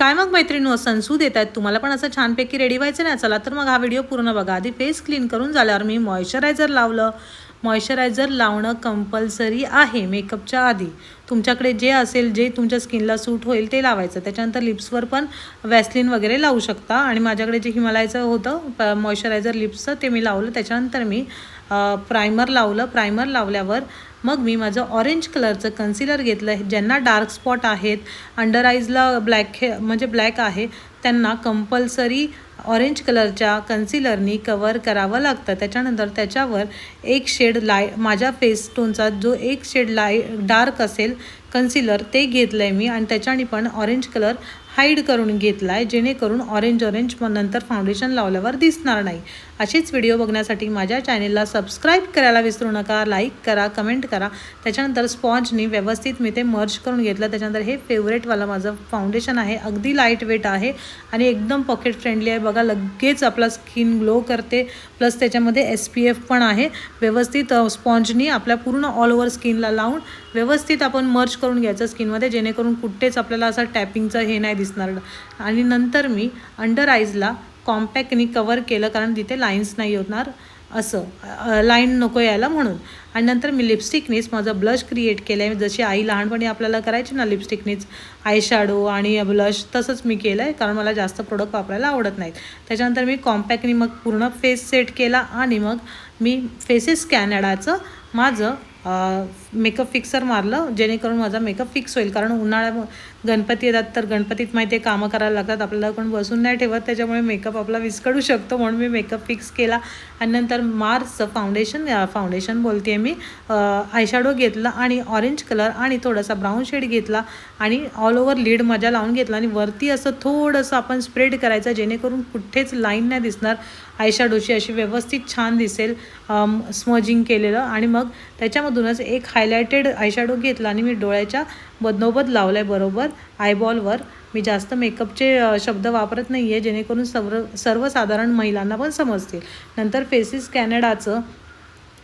काय मग मैत्रिणी सणसूद देत आहेत तुम्हाला पण असं छानपैकी रेडी व्हायचं नाही. चला तर मग हा व्हिडिओ पूर्ण बघा. आधी फेस क्लीन करून झाल्यावर मी मॉइश्चरायझर लावलं. मॉइश्चरायझर लावणं कंपल्सरी आहे मेकअपच्या आधी. तुमच्याकडे जे असेल जे तुमच्या स्किनला सूट होईल ते लावायचं. त्याच्यानंतर लिप्सवर पण वॅसलिन वगैरे लावू शकता. आणि माझ्याकडे जे हिमालयाचं होतं मॉइश्चरायझर लिप्सचं ते मी लावलं. त्याच्यानंतर मी प्रायमर लावलं. प्रायमर लावल्यावर मग मी माझं ऑरेंज कलरचं कन्सिलर घेतलं. ज्यांना डार्क स्पॉट आहेत अंडर आईजला ब्लॅक हे म्हणजे ब्लॅक आहे त्यांना कंपल्सरी ऑरेंज कलरच्या कन्सिलरनी कवर करावं लागतं. त्याच्यानंतर त्याच्यावर एक शेड लाय माझ्या फेस टोनचा जो एक शेड लाय डार्क असेल कन्सिलर ते घेतलं आहे मी आणि त्याच्याने पण ऑरेंज कलर हाईड करून घेतला आहे जेणेकरून ऑरेंज ऑरेंज मग नंतर फाउंडेशन लावल्यावर दिसणार नाही. अशीच व्हिडिओ बघण्यासाठी माझ्या चॅनेलला सबस्क्राईब करायला विसरू नका लाईक करा कमेंट करा. त्याच्यानंतर स्पॉन्जनी व्यवस्थित मी ते मर्ज करून घेतलं. त्याच्यानंतर हे फेवरेटवालं माझं फाउंडेशन आहे अगदी लाइट वेट आहे आणि एकदम पॉकेट फ्रेंडली आहे. बघा लगेच आपला स्किन ग्लो करते. प्लस त्याच्यामध्ये एस पी एफ पण आहे. व्यवस्थित स्पॉन्जनी आपल्या पूर्ण ऑल ओव्हर स्किनला लावून व्यवस्थित आपण मर्ज करून घ्यायचं स्किनमध्ये जेणेकरून कुठेच आपल्याला असं टॅपिंगचं हे नाही दिसणार. आणि नंतर मी अंडर आईजला कॉम्पॅक्टनी कवर केलं कारण तिथे लाईन्स नाही होणार असं लाईन नको यायला म्हणून. आणि नंतर मी लिपस्टिकनीच माझं ब्लश क्रिएट केलं आहे जशी आई लहानपणी आपल्याला करायची ना लिपस्टिकनीच आय शॅडो आणि ब्लश तसंच मी केलं आहे कारण मला जास्त प्रोडक्ट वापरायला आवडत नाहीत. त्याच्यानंतर मी कॉम्पॅक्टनी मग पूर्ण फेस सेट केला आणि मग मी फेसेस कॅनडाचं माझं मेकअप फिक्सर मारलं जेणेकरून माझा मेकअप फिक्स होईल. कारण उन्हाळ्या गणपती येतात तर गणपतीत माहिती आहे कामं करायला लागतात. आपल्याला कोण बसून नाही ठेवत त्याच्यामुळे मेकअप आपला विस्कडू शकतो. म्हणून मी मेकअप फिक्स केला. आणि नंतर मार्सचं फाउंडेशन फाउंडेशन बोलते मी. आयशॅडो घेतला आणि ऑरेंज कलर आणि थोडासा ब्राऊन शेड घेतला. आणि ऑल ओव्हर लीड मजा लावून घेतला. आणि वरती असं थोडंसं आपण स्प्रेड करायचं जेणेकरून कुठेच लाईन नाही दिसणार. आयशॅडोची अशी व्यवस्थित छान दिसेल स्मजिंग केलेलं. आणि मग त्याच्यामधूनच एक हायलायटेड आयशॅडो घेतला आणि मी डोळ्याच्या बदनोबद लावला आहे बरोबर आयबॉलवर मी जास्त मेकअपचे शब्द वापरत नाही आहे जेणेकरून सर्व सर्वसाधारण महिलांना पण समजतील. नंतर फेसिस कॅनडाचं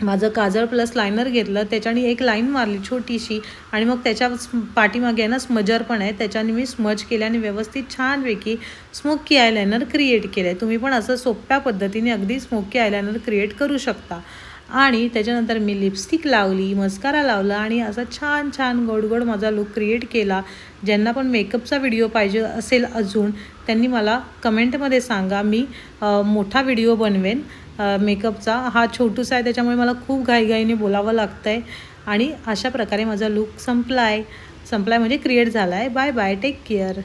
माझं काजळ प्लस लायनर घेतलं त्याच्याने एक लाईन मारली छोटीशी आणि मग त्याच्या पाठीमागे ना स्मजर पण आहे त्याच्याने मी स्मज केल्याने व्यवस्थित छानपैकी स्मोकी आयलायनर क्रिएट केलं आहे तुम्ही पण असं सोप्या पद्धतीने अगदी स्मोकी आयलायनर क्रिएट करू शकता. आणि त्याच्यानंतर मी लिपस्टिक लावली मस्कारा लावला आणि असा छान छान गोडगोड माझा लुक क्रिएट केला. ज्यांना पण मेकअपचा व्हिडिओ पाहिजे असेल अजून त्यांनी मला कमेंटमध्ये सांगा. मी मोठा व्हिडिओ बनवेन. मेकअपचा हा छोटूसा आहे त्याच्यामुळे मला खूप घाईघाईने बोलावं लागतं आहे आणि अशा प्रकारे माझा लुक संपला आहे संपला आहे म्हणजे क्रिएट झाला आहे बाय बाय टेक केअर